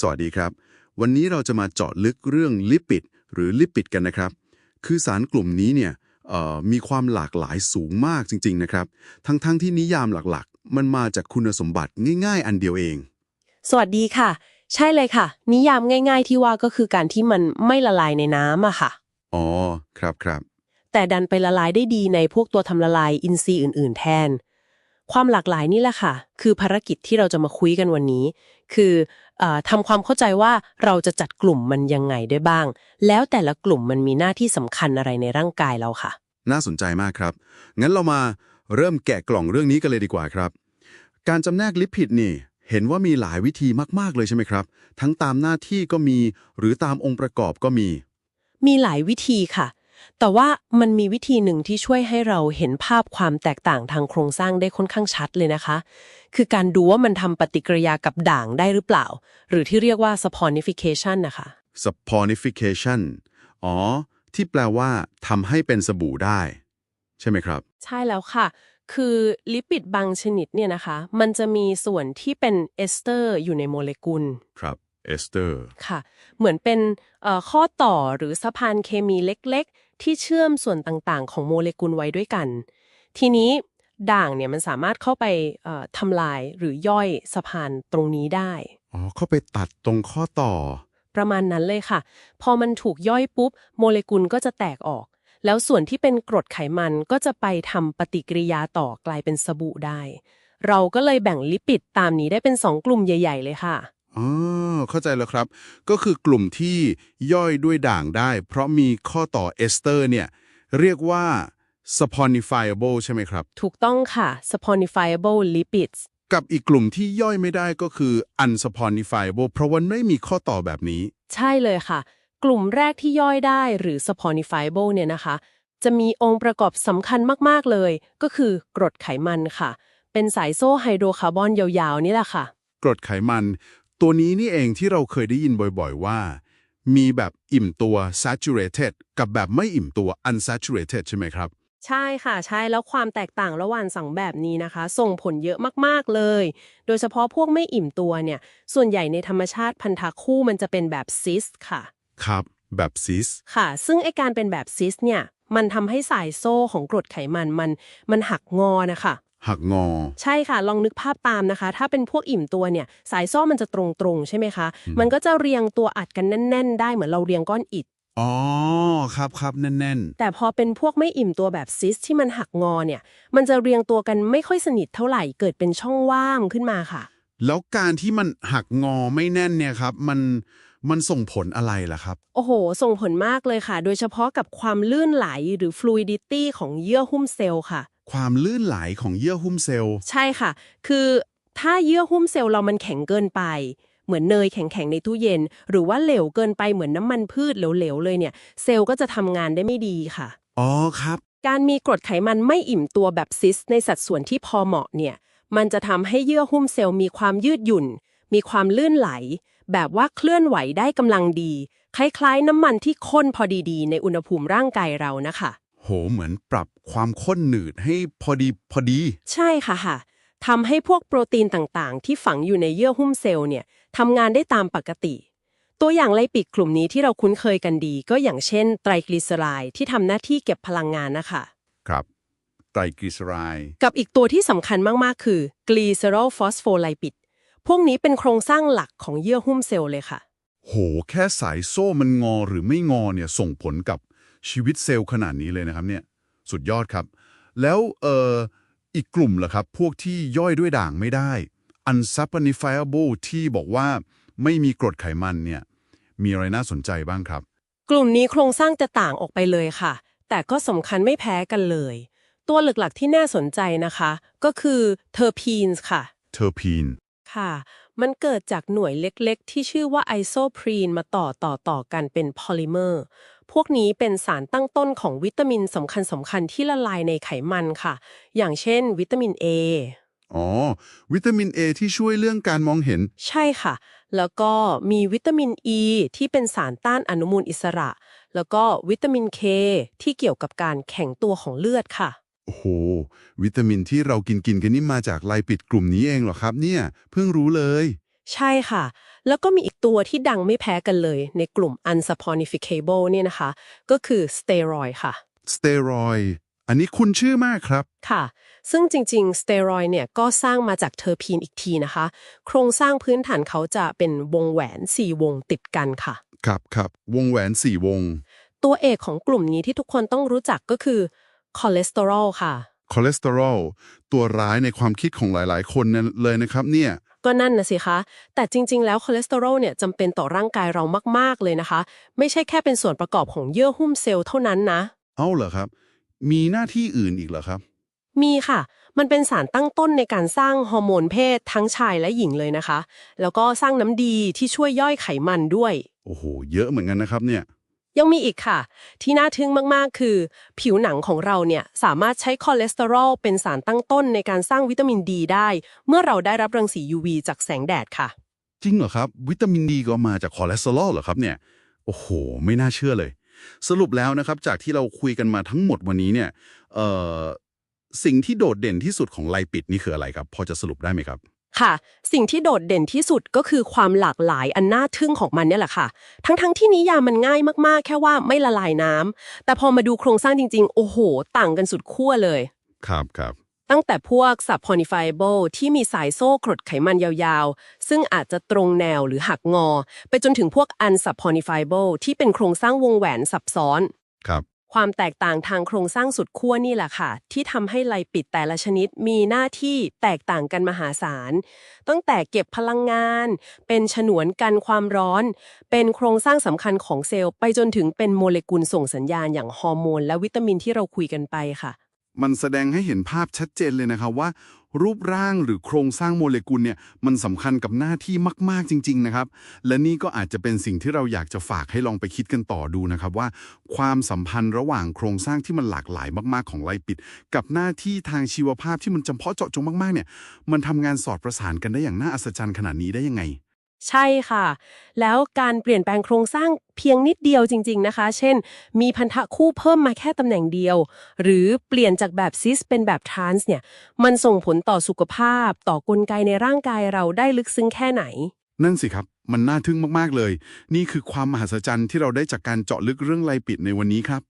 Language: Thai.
สวัสดีครับ วันนี้เราจะมาเจาะลึกเรื่องลิปิด หรือลิปิดกันนะครับ คือสารกลุ่มนี้เนี่ยเอ่อมีความหลากหลายสูงมากจริง ๆ นะครับ ทั้งๆทที่นิยามหลักๆ มันมาจากคุณสมบัติง่าย ๆ อันเดียวเอง สวัสดีค่ะ ใช่เลยค่ะ นิยามง่าย ๆ ที่ว่าก็คือการที่มันไม่ละลายในน้ำอะค่ะ อ๋อ ครับครับ แต่ดันไปละลายได้ดีในพวกตัวทำละลายอินทรีย์อื่น ๆ แทน ความหลากหลายนี่แหละค่ะ คือภารกิจที่เราจะมาคุยกันวันนี้ คือเออ ทำความเข้าใจว่าเราจะจัดกลุ่มมันยังไงได้บ้าง แล้วแต่ละกลุ่มมันมีหน้าที่สำคัญอะไรในร่างกายเราค่ะ น่าสนใจมากครับ งั้นเรามาเริ่มแกะกล่องเรื่องนี้กันเลยดีกว่าครับ การจำแนกลิปิดนี่ เห็นว่ามีหลายวิธีมาก ๆ เลยใช่ไหมครับ ทั้งตามหน้าที่ก็มี หรือตามองค์ประกอบก็มี มีหลายวิธีค่ะ แต่ว่ามันมีวิธีหนึ่งที่ช่วยให้เราเห็นภาพความแตกต่างทางโครงสร้างได้ค่อนข้างชัดเลยนะคะ คือการดูว่ามันทำปฏิกิริยากับด่างได้หรือเปล่า หรือที่เรียกว่า saponification นะคะ saponification อ๋อ ที่แปลว่าทำให้เป็นสบู่ได้ ใช่ไหมครับ ใช่แล้วค่ะ คือลิปิดบางชนิดเนี่ยนะคะ มันจะมีส่วนที่เป็นเอสเตอร์อยู่ในโมเลกุล ครับ เอสเตอร์ค่ะ เหมือนเป็นเอ่อข้อต่อหรือสะพานเคมีเล็กๆ ที่เชื่อมส่วนต่างๆ ของโมเลกุลไว้ด้วยกัน ทีนี้ด่างเนี่ยมันสามารถเข้าไปเอ่อทำลายหรือย่อยสะพานตรงนี้ได้ อ๋อ เข้าไปตัดตรงข้อต่อ ประมาณนั้นเลยค่ะ พอมันถูกย่อยปุ๊บ โมเลกุลก็จะแตกออก แล้วส่วนที่เป็นกรดไขมันก็จะไปทำปฏิกิริยาต่อกลายเป็นสบู่ได้ เราก็เลยแบ่งลิปิดตามนี้ได้เป็นสองกลุ่มใหญ่ ๆ เลยค่ะ อ๋อเข้าใจแล้วครับ ก็คือกลุ่มที่ย่อยด้วยด่างได้ เพราะมีข้อต่อเอสเตอร์เนี่ย เรียกว่า saponifiable ใช่ไหมครับ ถูกต้องค่ะ saponifiable lipids กับอีกกลุ่มที่ย่อยไม่ได้ก็คือ unsaponifiable เพราะว่าไม่มีข้อต่อแบบนี้ ใช่เลยค่ะ กลุ่มแรกที่ย่อยได้หรือ saponifiable เนี่ยนะคะ จะมีองค์ประกอบสำคัญมาก ๆ เลย ก็คือกรดไขมันค่ะ เป็นสายโซ่ไฮโดรคาร์บอนยาว ๆ นี่แหละค่ะ กรดไขมัน ตัวนี้นี่เองที่เราเคยได้ยินบ่อยๆว่า มีแบบอิ่มตัว saturated กับแบบไม่อิ่มตัว unsaturated ใช่ไหมครับ ใช่ค่ะใช่แล้วความแตกต่างระหว่างสองแบบนี้นะคะ ส่งผลเยอะมากๆเลย โดยเฉพาะพวกไม่อิ่มตัวเนี่ย ส่วนใหญ่ในธรรมชาติพันธะคู่มันจะเป็นแบบซิสค่ะ ครับแบบซิสค่ะ ซึ่งไอการเป็นแบบซิสเนี่ย มันทำให้สายโซ่ของกรดไขมันมัน มันหักงอนะคะ หักงอ ใช่ค่ะ ลองนึกภาพตามนะคะ ถ้าเป็นพวกอิ่มตัวเนี่ย สายโซ่มันจะตรงๆ ใช่ไหมคะ มันก็จะเรียงตัวอัดกันแน่น ๆ ได้เหมือนเราเรียงก้อนอิฐอ๋อครับครับแน่นแต่พอเป็นพวกไม่อิ่มตัวแบบซิสที่มันหักงอเนี่ย มันจะเรียงตัวกันไม่ค่อยสนิทเท่าไหร่เกิดเป็นช่องว่างขึ้นมาค่ะๆแล้วการที่มันหักงอไม่แน่นเนี่ยครับ มันมันส่งผลอะไรล่ะครับ โอ้โห ส่งผลมากเลยค่ะ โดยเฉพาะกับความลื่นไหลหรือ fluidity ของเยื่อหุ้มเซลล์ค่ะ ความลื่นไหลของเยื่อหุ้มเซลล์ ใช่ค่ะ คือถ้าเยื่อหุ้มเซลล์เรามันแข็งเกินไป เหมือนเนยแข็งๆในตู้เย็น หรือว่าเหลวเกินไปเหมือนน้ำมันพืชเหลวๆเลยเนี่ย เซลล์ก็จะทำงานได้ไม่ดีค่ะ อ๋อครับ การมีกรดไขมันไม่อิ่มตัวแบบซิสในสัดส่วนที่พอเหมาะเนี่ย มันจะทำให้เยื่อหุ้มเซลล์มีความยืดหยุ่น มีความลื่นไหล แบบว่าเคลื่อนไหวได้กำลังดี คล้ายๆ น้ำมันที่ข้นพอดีๆ ในอุณหภูมิร่างกายเรานะคะ โห เหมือนปรับความข้นหนืดให้พอดีพอดี ใช่ค่ะค่ะทำให้พวกโปรตีนต่างๆ ที่ฝังอยู่ในเยื่อหุ้มเซลล์เนี่ยทำงานได้ตามปกติ ตัวอย่างไลปิดกลุ่มนี้ที่เราคุ้นเคยกันดี ก็อย่างเช่น ไตรกลีเซอไรด์ที่ทำหน้าที่เก็บพลังงานนะคะครับไตรกลีเซอไรด์กับอีกตัวที่สำคัญมากๆ คือกลีเซอรอลฟอสโฟไลปิดพวกนี้เป็นโครงสร้างหลักของเยื่อหุ้มเซลล์เลยค่ะ โห แค่สายโซ่มันงอหรือไม่งอเนี่ยส่งผลกับ ชีวิตเซลล์ขนาดนี้เลยนะครับเนี่ยสุดยอดครับ แล้วเอ่ออีกกลุ่มล่ะครับ พวกที่ย่อยด้วยด่างไม่ได้ unsaponifiable ที่บอกว่าไม่มีกรดไขมันเนี่ยมีอะไรน่าสนใจบ้างครับ กลุ่มนี้โครงสร้างจะต่างออกไปเลยค่ะ แต่ก็สำคัญไม่แพ้กันเลย ตัวหลักๆที่น่าสนใจนะคะ ก็คือเทอร์พีนส์ค่ะเทอร์พีนค่ะ มันเกิดจากหน่วยเล็กๆ ที่ชื่อว่าไอโซพรีนมาต่อต่อต่อกันเป็นพอลิเมอร์ พวกนี้เป็นสารตั้งต้นของวิตามินสำคัญสำคัญๆที่ละลายในไขมันค่ะ อย่างเช่น วิตามิน A อ๋อ วิตามิน A ที่ช่วยเรื่องการมองเห็น ใช่ค่ะ แล้วก็มีวิตามิน E ที่เป็นสารต้านอนุมูลอิสระ แล้วก็วิตามิน K ที่เกี่ยวกับการแข็งตัวของเลือดค่ะ โอ้โห วิตามินที่เรากินกินกันนี่มาจากไลปิดกลุ่มนี้เองเหรอครับเนี่ย เพิ่งรู้เลย ใช่ค่ะ แล้วก็มีอีกตัวที่ดังไม่แพ้กันเลย ในกลุ่ม unsaponificable เนี่ยนะคะ ก็คือสเตียรอยค่ะสเตียรอยด์อันนี้คุณชื่อมากครับ ค่ะ ซึ่งจริงๆ สเตียรอยเนี่ยก็สร้างมาจากเทอร์พีนอีกทีนะคะ โครงสร้างพื้นฐานเขาจะเป็นวงแหวน 4 วงติดกันค่ะ ครับครับวงแหวนสี่วง ตัวเอกของกลุ่มนี้ที่ทุกคนต้องรู้จักก็คือคอเลสเตอรอลค่ะ คอเลสเตอรอลตัวร้ายในความคิดของหลายๆ คนนั่นเลยนะครับเนี่ย ก็นั่นนะสิคะ แต่จริง ๆ แล้วคอเลสเตอรอลเนี่ยจำเป็นต่อร่างกายเรามาก ๆ เลยนะคะ ไม่ใช่แค่เป็นส่วนประกอบของเยื่อหุ้มเซลล์เท่านั้นนะ เอ้าเหรอครับ มีหน้าที่อื่นอีกเหรอครับ มีค่ะ มันเป็นสารตั้งต้นในการสร้างฮอร์โมนเพศทั้งชายและหญิงเลยนะคะ แล้วก็สร้างน้ำดีที่ช่วยย่อยไขมันด้วย โอ้โห เยอะเหมือนกันนะครับเนี่ย ยังมีอีกค่ะ ที่น่าทึ่งมากๆ คือ ผิวหนังของเราเนี่ยสามารถใช้คอเลสเตอรอลเป็นสารตั้งต้นในการสร้างวิตามินดีได้ เมื่อเราได้รับรังสี UV จากแสงแดดค่ะ จริงเหรอครับ วิตามินดีก็มาจากคอเลสเตอรอลเหรอครับเนี่ยโอ้โห ไม่น่าเชื่อเลย สรุปแล้วนะครับจากที่เราคุยกันมาทั้งหมดวันนี้เนี่ยสิ่งที่โดดเด่นที่สุดของไลปิดนี่คืออะไรครับ พอจะสรุปได้ไหมครับ ค่ะ สิ่งที่โดดเด่นที่สุดก็คือความหลากหลายอันน่าทึ่งของมันเนี่ยแหละค่ะ ทั้งๆที่นิยามมันง่ายมากๆ แค่ว่าไม่ละลายน้ำแต่พอมาดูโครงสร้างจริง ๆ โอ้โห ต่างกันสุดขั้วเลย ครับครับ ตั้งแต่พวก subponifiable ที่มีสายโซ่กรดไขมันยาวๆ ซึ่งอาจจะตรงแนวหรือหักงอ ไปจนถึงพวก unsubponifiable ที่เป็นโครงสร้างวงแหวนซับซ้อน ครับ ความแตกต่างทางโครงสร้างสุดขั้วนี่แหละค่ะ ที่ทำให้ไลปิดแต่ละชนิดมีหน้าที่แตกต่างกันมหาศาล ตั้งแต่เก็บพลังงาน เป็นฉนวนกันความร้อน เป็นโครงสร้างสำคัญของเซลล์ ไปจนถึงเป็นโมเลกุลส่งสัญญาณอย่างฮอร์โมน และวิตามินที่เราคุยกันไปค่ะ มันแสดงให้เห็นภาพชัดเจนเลยนะครับว่า รูปร่างหรือโครงสร้างโมเลกุลเนี่ยมันสำคัญกับหน้าที่มาก ๆ จริง ๆ นะครับ และนี่ก็อาจจะเป็นสิ่งที่เราอยากจะฝากให้ลองไปคิดกันต่อดูนะครับว่า ความสัมพันธ์ระหว่างโครงสร้างที่มันหลากหลายมากๆของไลปิด กับหน้าที่ทางชีวภาพที่มันจำเพาะเจาะจงมากๆเนี่ยมันทำงานสอดประสานกันได้อย่างน่าอัศจรรย์ขนาดนี้ได้ยังไง ใช่ค่ะ แล้วการเปลี่ยนแปลงโครงสร้างเพียงนิดเดียวจริง ๆนะคะ เช่น มีพันธะคู่เพิ่มมาแค่ตำแหน่งเดียว หรือเปลี่ยนจากแบบซิสเป็นแบบทรานส์เนี่ย มันส่งผลต่อสุขภาพ ต่อกลไกในร่างกายเราได้ลึกซึ้งแค่ไหน นั่นสิครับ มันน่าทึ่งมากๆเลย นี่คือความมหัศจรรย์ที่เราได้จากการเจาะลึกเรื่องไลปิดในวันนี้ครับ